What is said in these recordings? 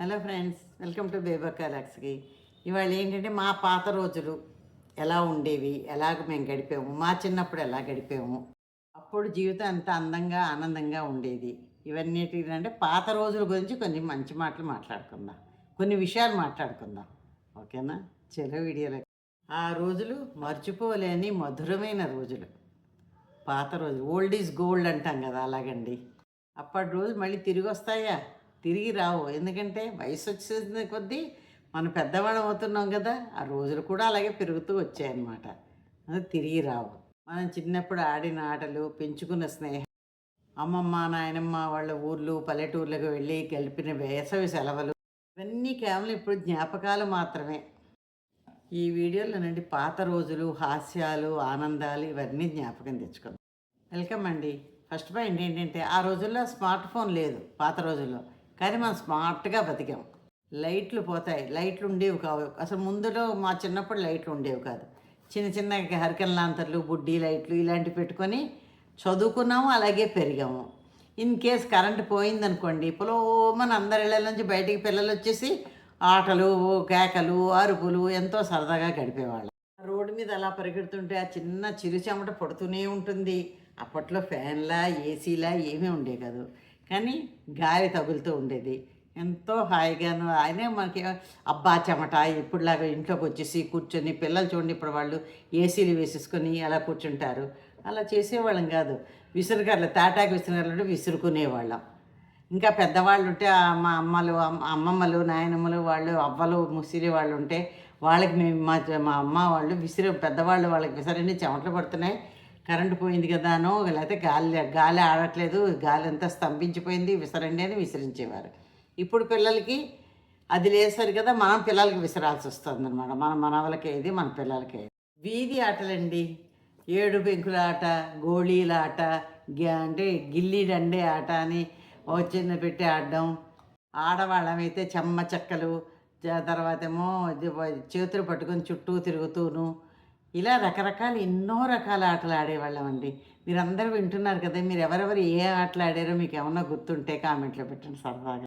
Hello friends welcome to Bebakka లాక్స్కి ఇవాళ ఏంటంటే మా పాత రోజులు ఎలా ఉండేవి ఎలాగ మేము గడిపాము మా చిన్నప్పుడు ఎలా గడిపాము అప్పుడు జీవితం ఎంత అందంగా ఆనందంగా ఉండేది. ఇవన్నీ అంటే పాత రోజుల గురించి కొన్ని మంచి మాటలు మాట్లాడుకుందాం కొన్ని విషయాలు మాట్లాడుకుందాం. ఓకేనా? చలో వీడియోలో. ఆ రోజులు మర్చిపోలేని మధురమైన రోజులు. పాత రోజులు ఓల్డ్ ఈజ్ గోల్డ్ అంటాం కదా అలాగండి. అప్పటి రోజు మళ్ళీ తిరిగి వస్తాయా? తిరిగి రావు. ఎందుకంటే వయసు వచ్చేసిన కొద్దీ మనం పెద్దవాళ్ళం అవుతున్నాం కదా ఆ రోజులు కూడా అలాగే పెరుగుతూ వచ్చాయన్నమాట. అది తిరిగి రావు. మనం చిన్నప్పుడు ఆడిన ఆటలు పెంచుకున్న స్నేహం అమ్మమ్మ నాయనమ్మ వాళ్ళ ఊర్లు పల్లెటూర్లకు వెళ్ళి గడిపిన వేసవి సెలవులు ఇవన్నీ కేవలం ఇప్పుడు జ్ఞాపకాలు మాత్రమే. ఈ వీడియోలో నుండి పాత రోజులు హాస్యాలు ఆనందాలు ఇవన్నీ జ్ఞాపకం తెచ్చుకుందాం. వెల్కమ్ అండి. ఫస్ట్ పాయింట్ ఏంటంటే ఆ రోజుల్లో స్మార్ట్ ఫోన్ లేదు పాత రోజుల్లో. కానీ మనం స్మార్ట్గా బతికాం. లైట్లు పోతాయి. లైట్లు ఉండేవి కావు. అసలు ముందులో మా చిన్నప్పుడు లైట్లు ఉండేవి కాదు. చిన్న చిన్న హరికన్ లాంతర్లు బుడ్డీ లైట్లు ఇలాంటివి పెట్టుకొని చదువుకున్నాము అలాగే పెరిగాము. ఇన్ కేస్ కరెంట్ పోయిందనుకోండి పొలోమని అందరి ఇళ్ళ నుంచి బయటికి పిల్లలు వచ్చేసి ఆటలు కేకలు అరుపులు ఎంతో సరదాగా గడిపేవాళ్ళం. రోడ్డు మీద అలా పరిగెడుతుంటే ఆ చిన్న చిరు చెమట పడుతూనే ఉంటుంది. అప్పట్లో ఫ్యాన్లా ఏసీలా ఏమీ ఉండే కాదు. కానీ గాలి తగులుతూ ఉండేది. ఎంతో హాయిగాను. ఆయనే మనకి అబ్బా చెమట ఇప్పుడులాగా ఇంట్లోకి వచ్చేసి కూర్చొని పిల్లలు చూడండి ఇప్పుడు వాళ్ళు ఏసీలు వేసేసుకొని అలా కూర్చుంటారు. అలా చేసేవాళ్ళం కాదు. విసురుగారులు తాటాకు విసురుగారులు విసురుకునేవాళ్ళం. ఇంకా పెద్దవాళ్ళు ఉంటే మా అమ్మలు అమ్మమ్మలు నాయనమ్మలు వాళ్ళు అవ్వలు ముసిరి వాళ్ళు ఉంటే వాళ్ళకి మేము మా మా అమ్మ వాళ్ళు విసిరి పెద్దవాళ్ళు వాళ్ళకి విసరండి చెమటలు పడుతున్నాయి. కరెంటు పోయింది కదానో లేకపోతే గాలి గాలి ఆడట్లేదు గాలి అంతా స్తంభించిపోయింది విసరండి అని విసిరించేవారు. ఇప్పుడు పిల్లలకి అది లేసారు కదా మనం పిల్లలకి విసరాల్సి వస్తుంది అనమాట మన మనవలకి ఇది మన పిల్లలకి వీధి ఆటలండి. ఏడు పెంకుల ఆట గోళీల ఆట అంటే గిల్లి డండే ఆట అని ఓ చిన్న పెట్టి ఆడడం. ఆడవాళ్ళమైతే చెమ్మ చెక్కలు తర్వాత ఏమో ఇది చేతులు పట్టుకొని చుట్టూ తిరుగుతూను ఇలా రకరకాల ఎన్నో రకాల ఆటలు ఆడేవాళ్ళం అండి. మీరందరూ వింటున్నారు కదా మీరు ఎవరెవరు ఏ ఆటలు ఆడారో మీకు ఏమన్నా గుర్తుంటే కామెంట్లో పెట్టండి సరదాగా.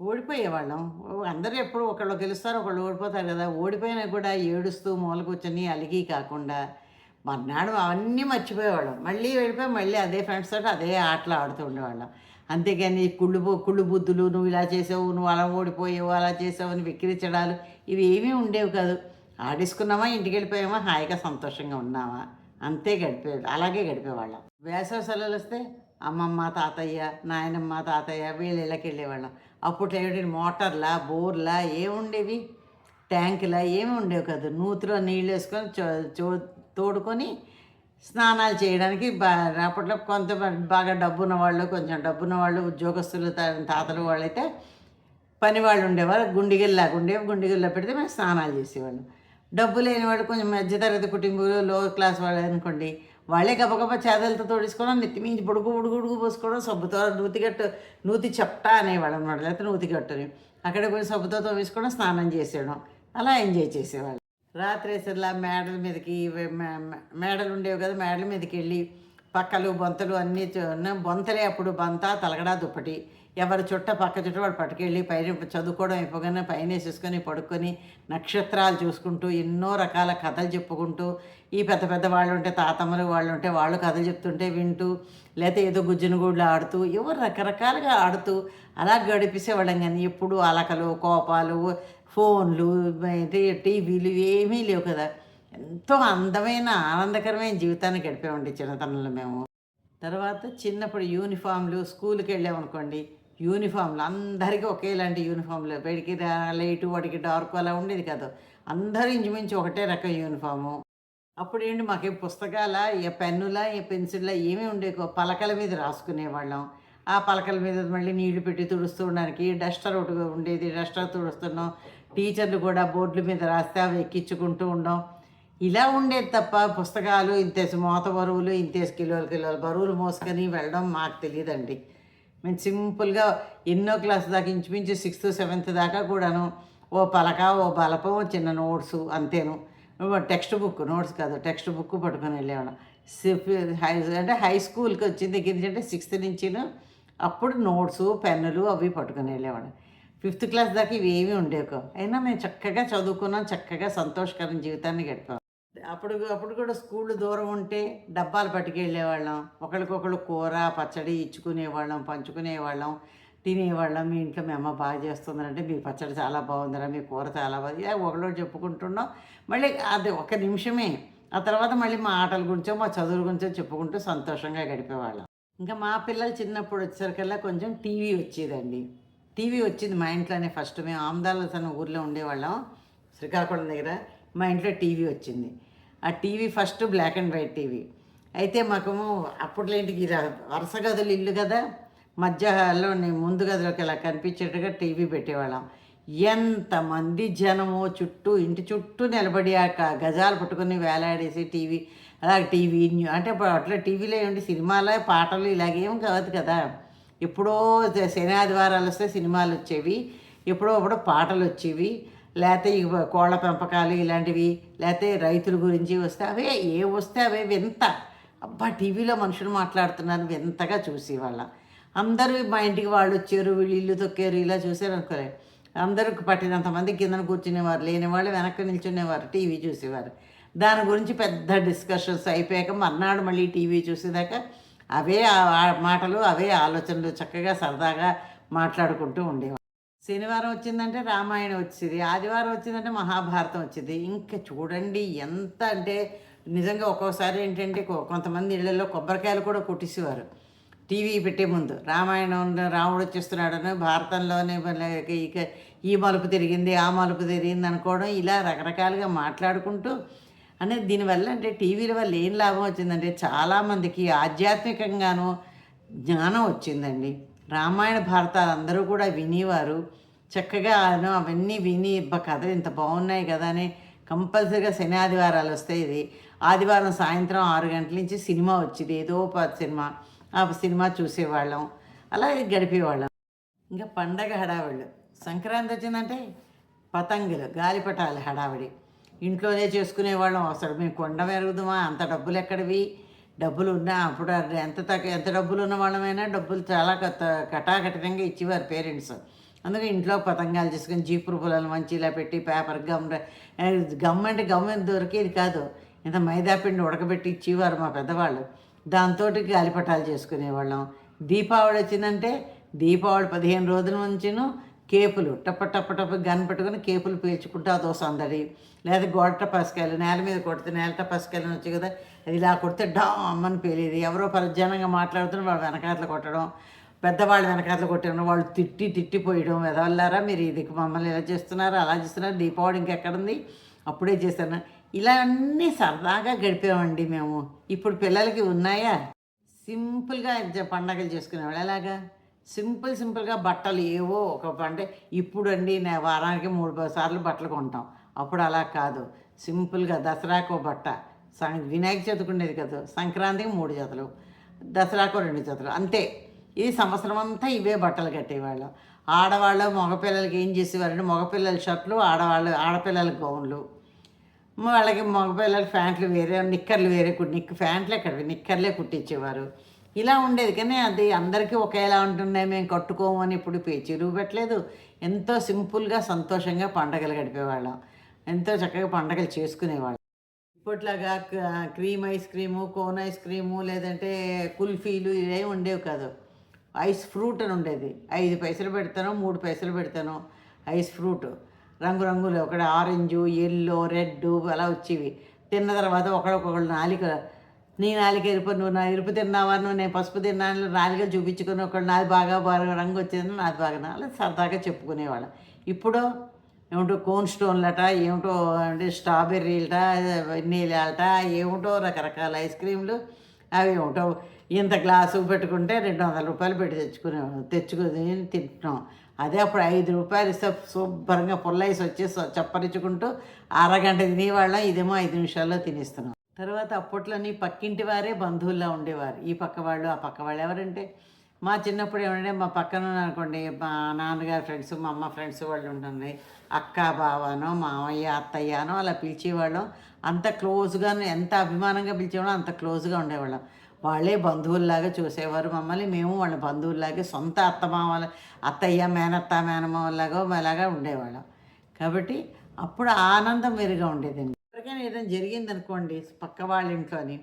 ఓడిపోయేవాళ్ళం. అందరూ ఎప్పుడు ఒకళ్ళు గెలుస్తారు ఒకళ్ళు ఓడిపోతారు కదా. ఓడిపోయినా కూడా ఏడుస్తూ మూల కూర్చొని అలిగి కాకుండా మర్నాడు అవన్నీ మర్చిపోయేవాళ్ళం. మళ్ళీ వెళ్ళిపోయి మళ్ళీ అదే ఫ్రెండ్స్ తోటి అదే ఆటలు ఆడుతూ ఉండేవాళ్ళం. అంతేగాని కుళ్ళు కుళ్ళు బుద్ధులు నువ్వు ఇలా చేసావు నువ్వు అలా ఓడిపోయావు అలా చేసావు అని విక్రించడాలు ఇవి ఏమీ ఉండేవి కాదు. ఆడేసుకున్నామా ఇంటికి వెళ్ళిపోయామా హాయిగా సంతోషంగా ఉన్నామా? అంతే గడిపే అలాగే గడిపేవాళ్ళం. వేసవి సెలవులు వస్తే అమ్మమ్మ తాతయ్య నాయనమ్మ తాతయ్య వీళ్ళ ఇళ్ళకి వెళ్ళేవాళ్ళం అప్పుడు ఏమిటి మోటార్లా బోర్లా ఏముండేవి? ట్యాంకులా ఏమి ఉండేవి కాదు. నూతిలో నీళ్ళు వేసుకొని చో- చో- తోడుకొని స్నానాలు చేయడానికి బా అప్పట్లో కొంత బాగా డబ్బున్న వాళ్ళు కొంచెం డబ్బున్న వాళ్ళు ఉద్యోగస్తులు తా- తాతలు వాళ్ళైతే పని వాళ్ళు ఉండేవారు. గుండిగల్లాగా ఉండేవి. గుండిగల్లో పెడితే మేము స్నానాలు చేసేవాళ్ళం. డబ్బు లేని వాళ్ళు కొంచెం మధ్యతరగతి కుటుంబంలో లో క్లాస్ వాళ్ళు అనుకోండి వాళ్ళే గబగబా చేదలతో తోడుకోవడం నెత్తిమించి బుడుగు బుడుగు బుడుగు పోసుకోవడం సబ్బుతో నూతిగట్టు నూతి చెప్తా అనేవాడు అనమాట లేకపోతే నూతిగట్టుని అక్కడ పోయి సబ్బుతో తోమేసుకోవడం స్నానం చేసేయడం. అలా ఎంజాయ్ చేసేవాళ్ళు. రాత్రి వేసరిలా మేడల మీదకి మే- మేడలు ఉండేవి కదా మేడల మీదకి వెళ్ళి పక్కలు బొంతలు అన్నీ చూ- బొంతలే అప్పుడు బంత తలగడా దుప్పటి ఎవరి చుట్ట పక్క చుట్ట వాడు పట్టుకెళ్ళి పైన చదువుకోవడం అయిపోగానే పైన వేసేసుకొని పడుకొని నక్షత్రాలు చూసుకుంటూ ఎన్నో రకాల కథలు చెప్పుకుంటూ ఈ పెద్ద పెద్ద వాళ్ళు ఉంటే తాతమ్మలు వాళ్ళు ఉంటే వాళ్ళు కథలు చెప్తుంటే వింటూ లేకపోతే ఏదో గుజ్జునుగూళ్ళు ఆడుతూ ఎవరు రకరకాలుగా ఆడుతూ అలా గడిపేసేవాళ్ళం కానీ ఎప్పుడు అలకలు కోపాలు ఫోన్లు టీవీలు ఏమీ లేవు కదా. ఎంతో అందమైన ఆనందకరమైన జీవితాన్ని గడిపామండి చిన్నతనంలో మేము. తర్వాత చిన్నప్పుడు యూనిఫామ్లు స్కూల్కి వెళ్ళామనుకోండి యూనిఫామ్లు. అందరికీ ఒకేలాంటి యూనిఫామ్లు. బయటికి లైట్ వాటికి డార్క్ అలా ఉండేది కాదు. అందరూ ఇంచుమించు ఒకటే రకం యూనిఫాము. అప్పుడు ఏంటి మాకేం పుస్తకాల ఏ పెన్నులా ఏ పెన్సిల్లా ఏమీ ఉండే పలకల మీద రాసుకునేవాళ్ళం. ఆ పలకల మీద మళ్ళీ నీళ్ళు పెట్టి తుడుస్తూ ఉండడానికి డస్టర్ ఒకటి ఉండేది. డస్టర్ తుడుస్తున్నాం. టీచర్లు కూడా బోర్డుల మీద రాస్తే అవి ఎక్కించుకుంటూ ఉండం. ఇలా ఉండేది తప్ప పుస్తకాలు ఇంతేసి మోత బరువులు ఇంతేసి కిలోలు కిలోలు బరువులు మోసుకొని వెళ్ళడం మాకు తెలియదండి. మేము సింపుల్గా ఎన్నో క్లాస్ దాకా ఇంచుమించు సిక్స్త్ సెవెంత్ దాకా కూడాను ఓ పలక ఓ బలపం చిన్న నోట్స్ అంతేను. టెక్స్ట్ బుక్ నోట్స్ కాదు టెక్స్ట్ బుక్ పట్టుకొని వెళ్ళేవాళ్ళం. హై అంటే హై స్కూల్కి వచ్చిన దగ్గర నుంచి అంటే సిక్స్త్ నుంచి అప్పుడు నోట్స్ పెన్నులు అవి పట్టుకొని వెళ్ళేవాళ్ళం. ఫిఫ్త్ క్లాస్ దాకా ఇవి ఏమీ ఉండేవి అయినా మేము చక్కగా చదువుకున్నాం చక్కగా సంతోషకరమైన జీవితాన్ని గడిపాం. అప్పుడు అప్పుడు కూడా స్కూల్ దూరం ఉంటే డబ్బాలు పట్టుకెళ్ళేవాళ్ళం. ఒకరికొకరు కూర పచ్చడి ఇచ్చుకునేవాళ్ళం పంచుకునేవాళ్ళం తినేవాళ్ళం. మీ ఇంట్లో మీ అమ్మ బాగా చేస్తుందంటే మీ పచ్చడి చాలా బాగుందిరా మీ కూర చాలా బాగుంది ఒకళ్ళు చెప్పుకుంటున్నాం. మళ్ళీ అది ఒక నిమిషమే. ఆ తర్వాత మళ్ళీ మా ఆటల గురించో మా చదువుల గురించో చెప్పుకుంటూ సంతోషంగా గడిపేవాళ్ళం. ఇంకా మా పిల్లలు చిన్నప్పుడు వచ్చేసరికల్లా కొంచెం టీవీ వచ్చేదండి. టీవీ వచ్చింది మా ఇంట్లోనే ఫస్ట్. మేము ఆమదాల తన ఊర్లో ఉండేవాళ్ళం. శ్రీకాకుళం దగ్గర. మా ఇంట్లో టీవీ వచ్చింది. ఆ TV first black and white TV. అయితే మాకు అప్పట్లో ఇంటికి ర- వరుస గదులు ఇల్లు కదా మధ్యలో ముందు గదిలోకి ఇలా కనిపించేట్టుగా టీవీ పెట్టేవాళ్ళం. ఎంతమంది జనము చుట్టూ ఇంటి చుట్టూ నిలబడి ఆ క- గజాలు పట్టుకుని వేలాడేసి టీవీ అలా టీవీ అంటే అట్లా టీవీలో ఏమిటి సినిమాలే పాటలు ఇలాగేం కాదు కదా. ఎప్పుడో శని ఆదివారాలు వస్తే సినిమాలు వచ్చేవి ఎప్పుడో అప్పుడు పాటలు వచ్చేవి లేకపోతే ఈ కోళ్ళ పెంపకాలు ఇలాంటివి లేకపోతే రైతుల గురించి వస్తే అవే ఏ వస్తే అవే వింత. అబ్బా టీవీలో మనుషులు మాట్లాడుతున్నారు వింతగా చూసేవాళ్ళం. అందరూ మా ఇంటికి వాళ్ళు వచ్చారు వీళ్ళు ఇల్లు తొక్కారు ఇలా చూసారు అనుకోలే. అందరూ పట్టినంత మంది కిందన కూర్చునేవారు లేని వాళ్ళు వెనక్కి నిల్చునేవారు టీవీ చూసేవారు. దాని గురించి పెద్ద డిస్కషన్స్ అయిపోయాక మర్నాడు మళ్ళీ టీవీ చూసేదాకా అవే ఆ- ఆ మాటలు అవే ఆలోచనలు చక్కగా సరదాగా మాట్లాడుకుంటూ ఉండేవారు శనివారం వచ్చిందంటే రామాయణం వచ్చింది ఆదివారం వచ్చిందంటే మహాభారతం వచ్చింది. ఇంకా చూడండి ఎంత అంటే నిజంగా ఒక్కోసారి ఏంటంటే కొంతమంది ఇళ్ళలో కొబ్బరికాయలు కూడా కొట్టేసేవారు. టీవీ పెట్టే ముందు రామాయణం రాముడు వచ్చేస్తున్నాడని భారతంలోనే ఇక ఈ మలుపు తిరిగింది ఆ మలుపు తిరిగింది అనుకోవడం ఇలా రకరకాలుగా మాట్లాడుకుంటూ అనేది దీనివల్ల అంటే టీవీల వల్ల ఏం లాభం వచ్చిందంటే చాలామందికి ఆధ్యాత్మికంగాను జ్ఞానం వచ్చిందండి. రామాయణ భారతాలు అందరూ కూడా వినేవారు. చక్కగా అవన్నీ విని కథలు ఇంత బాగున్నాయి కదా అని కంపల్సరీగా శని ఆదివారాలు వస్తాయి ఇది. ఆదివారం సాయంత్రం ఆరు గంటల నుంచి సినిమా వచ్చింది. ఏదో పది సినిమా. ఆ సినిమా చూసేవాళ్ళం. అలా గడిపేవాళ్ళం. ఇంకా పండగ హడావిళ్ళు. సంక్రాంతి వచ్చిందంటే పతంగులు గాలిపటాలు హడావిడి. ఇంట్లోనే చేసుకునేవాళ్ళం. అసలు మేము కొండ మెరుగుదామా అంత డబ్బులు ఎక్కడివి? డబ్బులు ఉన్నా అప్పుడు ఎంత తక్కువ ఎంత డబ్బులు ఉన్న వాళ్ళమైనా డబ్బులు చాలా కత కటాకటితంగా ఇచ్చేవారు పేరెంట్స్. అందుకే ఇంట్లో పతంగాలు చేసుకుని జీపురు పొలాలు మంచిలా పెట్టి పేపర్ గమ్ గమ్ అంటే గమ్ దొరికేది కాదు. ఇంత మైదాపిండి ఉడకబెట్టి ఇచ్చేవారు మా పెద్దవాళ్ళు. దాంతో గాలిపటాలు చేసుకునేవాళ్ళం. దీపావళి వచ్చిందంటే దీపావళి పదిహేను రోజుల నుంచిను కేపులు టప్ప టప్ప టప్ప గన్ పెట్టుకుని కేపులు పీల్చుకుంటూ అదో సందడి లేదా గోడ టపాసుకాయలు నేల మీద కొడితే నేల టపాసుకాయలు వచ్చి కదా అది ఇలా కొడితే డామ్ అని పేలేది. ఎవరో పరిజ్ఞానంగా మాట్లాడుతున్న వాళ్ళు వెనకాతలు కొట్టడం పెద్దవాళ్ళు వెనకాతలు కొట్టడం వాళ్ళు తిట్టి తిట్టిపోయడం ఎదవల్లారా మీరు? ఇది మమ్మల్ని ఇలా చేస్తున్నారు అలా చేస్తున్నారు దీపావళి ఇంకెక్కడుంది? అప్పుడే చేశాను. ఇలా అన్నీ సరదాగా గడిపామండి మేము. ఇప్పుడు పిల్లలకి ఉన్నాయా? సింపుల్గా పండగలు చేసుకునేవాళ్ళు ఎలాగా? సింపుల్ సింపుల్గా బట్టలు ఏవో ఒక అంటే ఇప్పుడు అండి వారానికి మూడు సార్లు బట్టలు కొంటాం. అప్పుడు అలా కాదు. సింపుల్గా దసరాకు బట్ట సం వినాయక చవితికి ఉండేది కదా సంక్రాంతికి మూడు జతలు దసరాకు రెండు జతలు అంతే. ఇది సంవత్సరం అంతా ఇవే బట్టలు కట్టేవాళ్ళం. ఆడవాళ్ళు మగపిల్లలకి ఏం చేసేవారంటే మగపిల్లల షర్ట్లు ఆడవాళ్ళు ఆడపిల్లల గౌన్లు. వాళ్ళకి మగపిల్లల ప్యాంట్లు వేరే నిక్కర్లు వేరే నిక్ ప్యాంట్లే ఎక్కడ నిక్కర్లే కుట్టించేవారు. ఇలా ఉండేది. కానీ అది అందరికీ ఒకేలా ఉంటున్నాయి మేము కట్టుకోము అని ఇప్పుడు చెరువు పెట్టలేదు. ఎంతో సింపుల్గా సంతోషంగా పండగలు గడిపేవాళ్ళం. ఎంతో చక్కగా పండగలు చేసుకునేవాళ్ళం. ఇప్పట్లాగా cream ice cream cone ice cream లేదంటే కుల్ఫీలు ఇవే ఉండేవి కాదు. ఐస్ ఫ్రూట్ అని ఉండేది. ఐదు పైసలు పెడతాను మూడు పైసలు పెడతాను ఐస్ ఫ్రూట్. రంగురంగులు ఒకటి ఆరెంజ్ ఎల్లో రెడ్ అలా వచ్చేవి. తిన్న తర్వాత ఒకడొకళ్ళు నాలిక నీ నాలిక ఎరుపు నువ్వు నా ఎరుపు తిన్నావా? నువ్వు నేను పసుపు తిన్నాను నాలిక చూపించుకుని ఒకళ్ళు నాది బాగా బాగా రంగు వచ్చింది నాది బాగా అలా సరదాగా చెప్పుకునేవాళ్ళం. ఇప్పుడు ఏమిటో కోన్ స్టోన్లట ఏమిటో అంటే స్ట్రాబెర్రీలట వెన్నీలట ఏమిటో రకరకాల ఐస్ క్రీమ్లు అవి ఏమిటో ఇంత గ్లాసు పెట్టుకుంటే రెండు వందల రూపాయలు పెట్టి తెచ్చుకునే తెచ్చుకుని తింటున్నాం. అదే అప్పుడు ఐదు రూపాయలు ఇస్తే శుభ్రంగా పుల్లైస్ వచ్చి చప్పరించుకుంటూ అరగంట తినేవాళ్ళం ఇదేమో ఐదు నిమిషాల్లో తినేస్తున్నాం. తర్వాత అప్పట్లోని పక్కింటి వారే బంధువుల్లా ఉండేవారు. ఈ పక్క వాళ్ళు ఆ పక్క వాళ్ళు ఎవరంటే మా చిన్నప్పుడు ఏమంటే మా పక్కన అనుకోండి మా నాన్నగారి ఫ్రెండ్స్ మా అమ్మ ఫ్రెండ్స్ వాళ్ళు ఉంటుంది అక్క బావనో మామయ్య అత్తయ్యనో అలా పిలిచేవాళ్ళం. అంత క్లోజ్గా ఎంత అభిమానంగా పిలిచేవాళ్ళం అంత క్లోజ్గా ఉండేవాళ్ళం. వాళ్ళే బంధువుల్లాగా చూసేవారు మమ్మల్ని. మేము వాళ్ళ బంధువుల్లాగే సొంత అత్తమామల అత్తయ్య మేనత్త మేనమామలాగా అలాగా ఉండేవాళ్ళం. కాబట్టి అప్పుడు ఆనందం వేరుగా ఉండేదండి. ఎవరికైనా ఏదైనా జరిగింది అనుకోండి పక్క వాళ్ళ ఇంట్లోని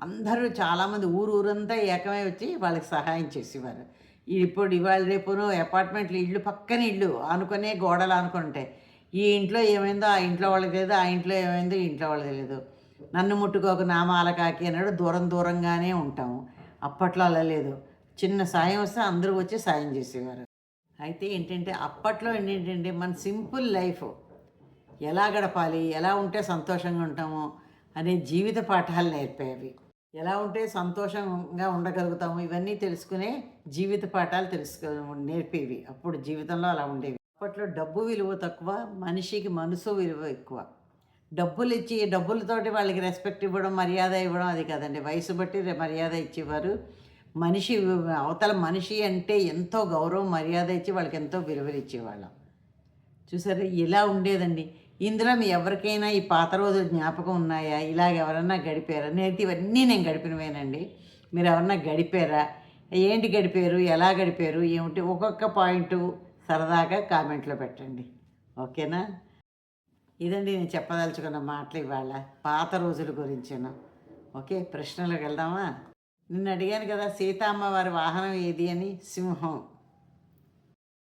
అందరూ చాలామంది ఊరు ఊరంతా ఏకమై వచ్చి వాళ్ళకి సహాయం చేసేవారు. ఇప్పుడు ఇవాళ రేపును అపార్ట్మెంట్లు ఇళ్ళు పక్కన ఇళ్ళు ఆనుకునే గోడలు ఆనుకుంటాయి ఈ ఇంట్లో ఏమైందో ఆ ఇంట్లో వాళ్ళకి తెలియదు ఆ ఇంట్లో ఏమైందో ఈ ఇంట్లో వాళ్ళకి తెలియదు నన్ను ముట్టుకోక నామాల కాకి అన్నాడు దూరం దూరంగానే ఉంటాము. అప్పట్లో అలా లేదు. చిన్న సాయం వస్తే అందరూ వచ్చి సాయం చేసేవారు. అయితే ఏంటంటే అప్పట్లో ఏంటంటే మన సింపుల్ లైఫ్ ఎలా గడపాలి ఎలా ఉంటే సంతోషంగా ఉంటాము అనే జీవిత పాఠాలు నేర్పేవి. ఎలా ఉంటే సంతోషంగా ఉండగలుగుతాము ఇవన్నీ తెలుసుకునే జీవిత పాఠాలు తెలుసుకు నేర్పేవి. అప్పుడు జీవితంలో అలా ఉండేవి. అప్పట్లో డబ్బు విలువ తక్కువ మనిషికి మనసు విలువ ఎక్కువ. డబ్బులు ఇచ్చి డబ్బులతోటి వాళ్ళకి రెస్పెక్ట్ ఇవ్వడం మర్యాద ఇవ్వడం అది కదండి. వయసు బట్టి మర్యాద ఇచ్చేవారు. మనిషి అవతల మనిషి అంటే ఎంతో గౌరవం మర్యాద ఇచ్చి వాళ్ళకి ఎంతో విలువలు ఇచ్చేవాళ్ళం. చూసారా? ఇలా ఉండేదండి. ఇందులో మీ ఎవరికైనా ఈ పాత రోజులు జ్ఞాపకం ఉన్నాయా? ఇలాగ ఎవరన్నా గడిపారా? నేను ఇవన్నీ నేను గడిపినవేనండి. మీరు ఎవరన్నా గడిపారా? ఏంటి గడిపారు? ఎలా గడిపారు? ఏమిటి? ఒక్కొక్క పాయింట్ సరదాగా కామెంట్లో పెట్టండి. ఓకేనా? ఇదండి నేను చెప్పదలుచుకున్న మాటలు ఇవాళ పాత రోజుల గురించిన. ఓకే ప్రశ్నలకు వెళ్దామా? నిన్ను అడిగాను కదా సీతమ్మ వారి వాహనం ఏది అని? సింహం.